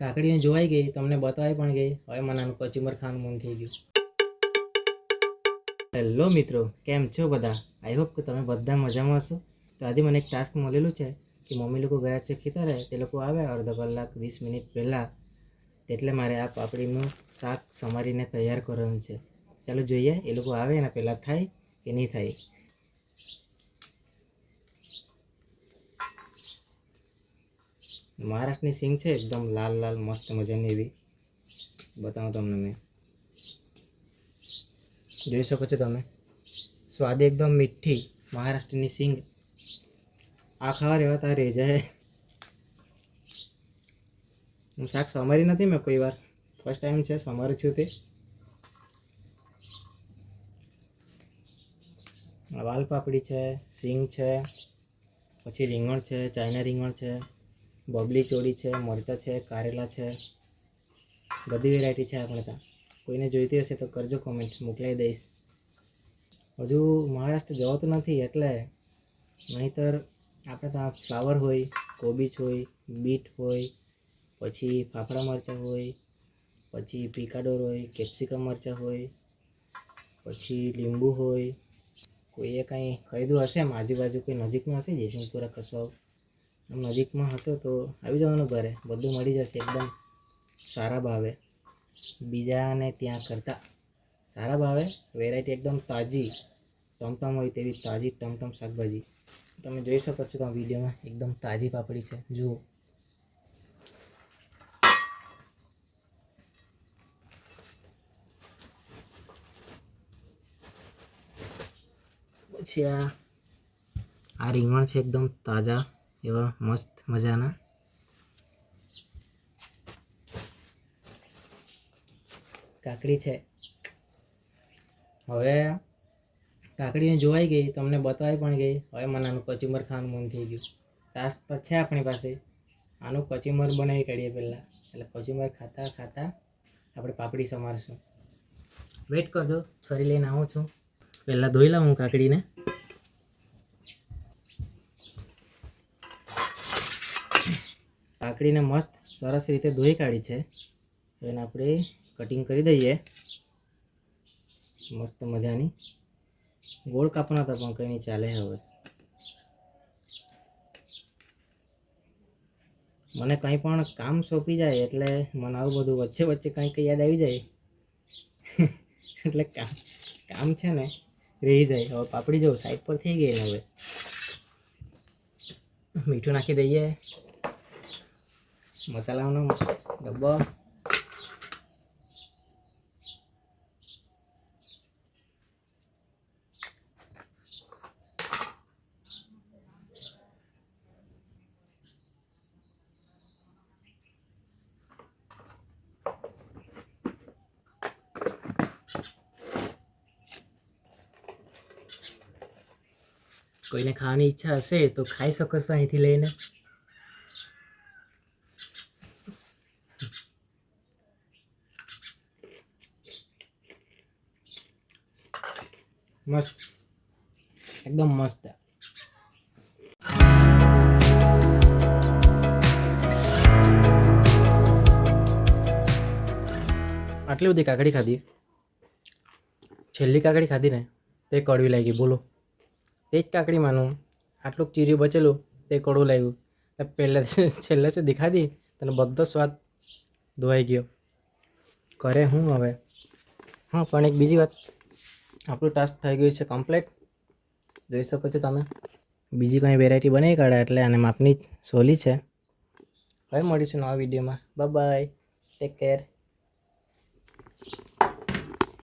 કાકડીને જોવાઈ ગઈ, તમને બતાવાઈ પણ ગઈ. હવે મને આનું કચુંબર ખાવાનું મન થઈ ગયું. હેલો મિત્રો, કેમ છો બધા? આઈ હોપ કે તમે બધા મજામાં હશો. તો આજે મને એક ટાસ્ક મળેલું છે કે મમ્મી લોકો ગયા છે ખેતરે, તે લોકો આવે અડધો કલાક, વીસ મિનિટ પહેલાં. એટલે મારે આ પાપડીનું શાક સમારીને તૈયાર કરવાનું છે. ચાલો જોઈએ, એ લોકો આવે એના પહેલાં થાય કે નહીં થાય. મહારાષ્ટ્રની સિંગ છે, એકદમ લાલ લાલ, મસ્ત મજાની એવી. બતાવું તમને મેં. જોઈ શકો છો તમે. સ્વાદ એકદમ મીઠી મહારાષ્ટ્રની સિંગ. આ ખાવા રહેવા તારે જાય. હું શાક સમારી નથી મેં કોઈ વાર. ફર્સ્ટ ટાઈમ છે, સમારું છું તે. વાલ પાપડી છે, સિંગ છે, પછી રીંગણ છે, ચાઇના રીંગણ છે. બબલી ચોળી છે, મરચાં છે, કારેલા છે, બધી વેરાયટી છે આપણે ત્યાં. કોઈને જોઈતી હશે તો કરજો કોમેન્ટ મોકલાવી દઈશ. હજુ મહારાષ્ટ્ર જવાતું નથી એટલે નહીંતર આપણે ત્યાં ફ્લાવર હોય, કોબીજ હોય, બીટ હોય, પછી ફાફડા મરચાં હોય, પછી પિકાડોર હોય કેપ્સિકમ મરચાં હોય, પછી લીંબુ હોય. કોઈએ કંઈ ખરીદ્યું હશે એમ? આજુબાજુ કોઈ નજીકનું હશે? જયસિંહપુરા કસવાઓ આમ નજીકમાં હશો તો આવી જવાનું ઘરે. બધું મળી જશે એકદમ સારા ભાવે. બીજાને ત્યાં કરતાં સારા ભાવે. વેરાયટી એકદમ તાજી, ટમટમ હોય તેવી તાજી ટમટમ શાકભાજી. તમે જોઈ શકો છો તમે વિડીયોમાં એકદમ તાજી પાપડી છે. જુઓ. પછી આ આ રીંગણ છે એકદમ તાજા. એવા મસ્ત મજાના. કાકડી છે. હવે કાકડીને જોવાઈ ગઈ, તમને બતાવી પણ ગઈ. હવે મને આનું કચુંબર ખાવાનું મન થઈ ગયું. ટાસ્ક તો છે આપણી પાસે. આનું કચુંબર બનાવી કાઢીએ પહેલાં. એટલે કચુંબર ખાતા ખાતા આપણે પાપડી સમારશું. વેઇટ કરજો. છરી લઈને આવું છું. પહેલાં ધોઈ લઉં હું કાકડીને. કાકડીને મસ્ત સરસ રીતે ધોઈ કાઢી છે. એને આપણે કટિંગ કરી દઈએ. મસ્ત મજાની. ગોળ કાપવાના હતા પણ કંઈ નહીં, ચાલે હવે. મને કંઈ પણ કામ સોંપી જાય એટલે મને આવું બધું વચ્ચે વચ્ચે કંઈક યાદ આવી જાય. એટલે કામ કામ છે ને, રહી જાય. હવે પાપડી જવું સાઈડ પર થઈ ગઈ ને હવે. મીઠું નાખી દઈએ. મસાલાનો ડબ્બો કોઈને ખાવાની ઈચ્છા હશે તો ખાઈ શકો છો અહીંથી લઈને. મસ્ત. એકદમ મસ્ત. આટલી બધી કાકડી ખાધી. છેલ્લી કાકડી ખાધી ને, તે કડવી લાગી, બોલો. તે જ કાકડીમાંનું આટલું ચીર્યું બચેલું, તે કડવું લાગ્યું. પહેલાં છેલ્લે છે ખાધી તને બધો સ્વાદ ધોવાઈ ગયો. કરે હું હવે? હા, પણ એક બીજી વાત. આપણું ટાસ્ક થઈ ગયું છે કમ્પ્લીટ જોઈ શકો છો તમે. બીજી કંઈ વેરાયટી બનાવી કાઢે એટલે અને માપની સોલી છે. હવે મળીશું નવા વિડીયોમાં બાય ટેક કેર